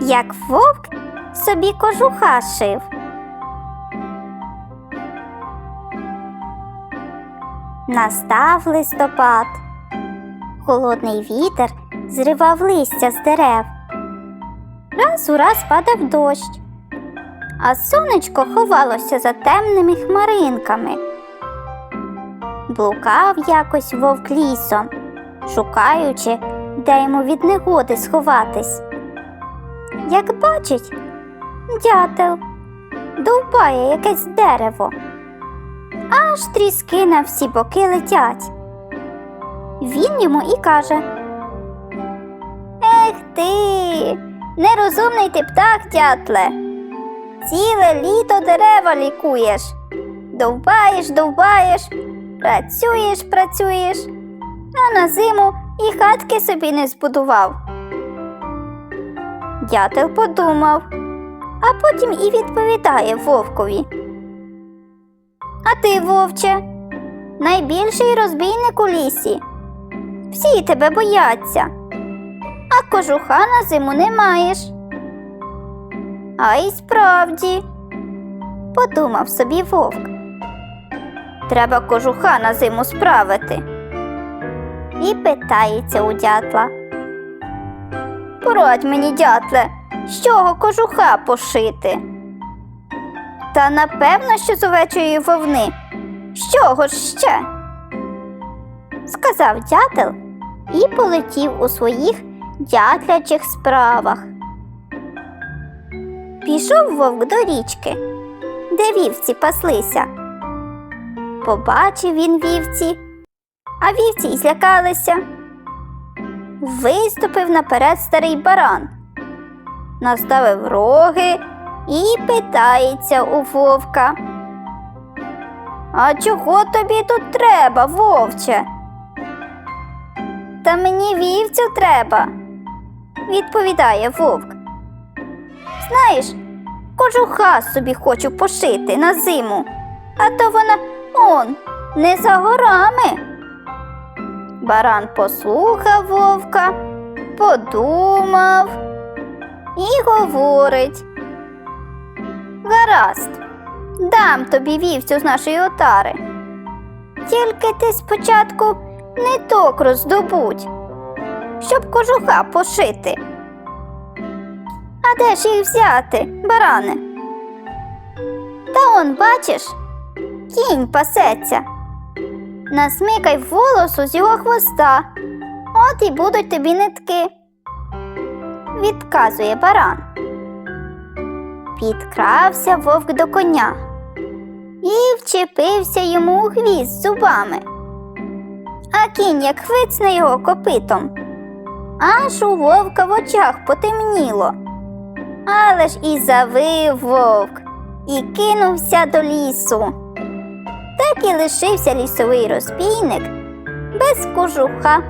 як вовк собі кожуха шив. Настав листопад. Холодний вітер зривав листя з дерев. Раз у раз падав дощ, а сонечко ховалося за темними хмаринками. Блукав якось вовк лісом, шукаючи, де йому від негоди сховатись. Як бачить, дятел довбає якесь дерево, аж тріски на всі боки летять. Він йому і каже: Ех ти, нерозумний ти птах, дятле, ціле літо дерева лікуєш, довбаєш, довбаєш, працюєш, працюєш, а на зиму і хатки собі не збудував. Дятел подумав, а потім і відповідає вовкові. А ти, вовче, найбільший розбійник у лісі. Всі тебе бояться, а кожуха на зиму не маєш. А й справді, подумав собі вовк. Треба кожуха на зиму справити. І питається у дятла. Порадь мені, дятле, з чого кожуха пошити. Та напевно, що з овечої вовни. З чого ж ще? сказав дятел і полетів у своїх дятлячих справах. Пішов вовк до річки, де вівці паслися. Побачив він вівці, а вівці й злякалися. Виступив наперед старий баран, наставив роги і питається у вовка. А чого тобі тут треба, вовче? Та мені вівцю треба, відповідає вовк. Знаєш, кожуха собі хочу пошити на зиму, а то вона он не за горами. Баран послухав вовка, подумав і говорить. Гаразд, дам тобі вівцю з нашої отари. Тільки ти спочатку ниток роздобудь, щоб кожуха пошити. А де ж їх взяти, баране? Та он, бачиш, кінь пасеться. Насмикай волосу з його хвоста, от і будуть тобі нитки. Відказує баран. Підкрався вовк до коня і вчепився йому у хвіст зубами. А кінь як хвицне його копитом. Аж у вовка в очах потемніло. Але ж і завив вовк і кинувся до лісу. Так і лишився лісовий розбійник без кожуха